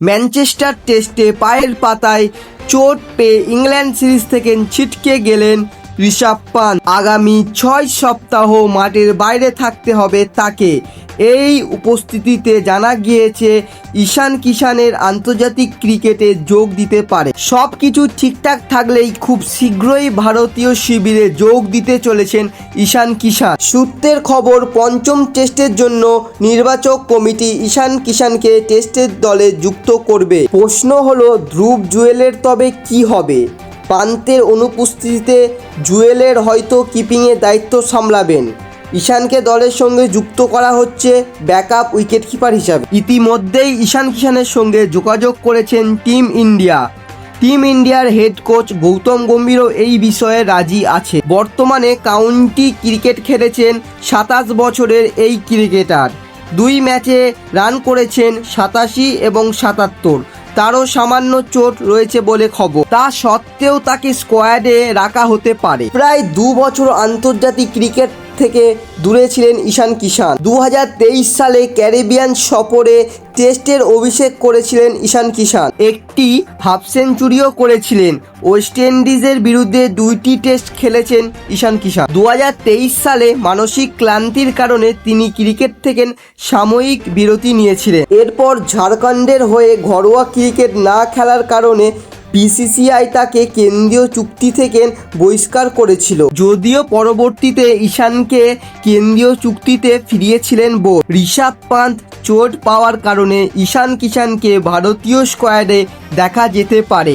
Manchester টেস্টে পায়ের পাতায় চোট পেয়ে ইংল্যান্ড সিরিজ থেকে ছিটকে গেলেন ঋষভ পান্ত, আগামী ছয় সপ্তাহ মাঠের বাইরে থাকতে হবে তাকে। এই উপস্থিতিতে জানা গিয়েছে, ঈশান কিষানের আন্তর্জাতিক ক্রিকেটে যোগ দিতে পারে। সব কিছু ঠিকঠাক থাকলেই খুব শীঘ্রই ভারতীয় শিবিরে যোগ দিতে চলেছেন ঈশান কিষান সূত্রের খবর, পঞ্চম টেস্টের জন্য নির্বাচক কমিটি ঈশান কিষানকে টেস্টের দলে যুক্ত করবে। প্রশ্ন হলো, ধ্রুব জুয়েলের তবে কি হবে? পান্তের অনুপস্থিতিতে জুয়েলের হয়তো কিপিংয়ের দায়িত্ব সামলাবেন। ঈশানকে দলের সঙ্গে যুক্ত করা হচ্ছে ব্যাকআপ উইকেটকিপার হিসাবে। ইতিমধ্যেই ঈশান কিষানের সঙ্গে যোগাযোগ করেছেন টিম ইন্ডিয়া। টিম ইন্ডিয়ার হেড কোচ গৌতম গম্ভীরও এই বিষয়ে রাজি আছে। বর্তমানে কাউন্টি ক্রিকেট খেলেছেন সাতাশ বছরের এই ক্রিকেটার। দুই ম্যাচে রান করেছেন সাতাশি এবং সাতাত্তর। তারও সামান্য চোট রয়েছে বলে খবর। তা সত্ত্বেও তাকে স্কোয়াডে রাখা হতে পারে। প্রায় দু বছর আন্তর্জাতিক ক্রিকেট থেকে দূরে ছিলেন ঈশান কিষান দু হাজার তেইশ সালে ক্যারিবিয়ান সফরে টেস্টের অভিষেক করেছিলেন ঈশান কিষান একটি হাফ সেঞ্চুরিও করেছিলেন। ওয়েস্ট ইন্ডিজের বিরুদ্ধে দুইটি টেস্ট খেলেছেন ঈশান কিষান দু সালে মানসিক ক্লান্তির কারণে তিনি ক্রিকেট থেকে সাময়িক বিরতি নিয়েছিলেন। এরপর ঝাড়খণ্ডের হয়ে ঘরোয়া ক্রিকেট না খেলার কারণে বিসিসিআই তাকে কেন্দ্রীয় চুক্তি থেকে বহিষ্কার করেছিল। যদিও পরবর্তীতে ঈশানকে কেন্দ্রীয় চুক্তিতে ফিরিয়েছিলেন বো ঋষভ পান্ত চোট পাওয়ার কারণে ঈশান কিষানকে ভারতীয় স্কোয়াডে দেখা যেতে পারে।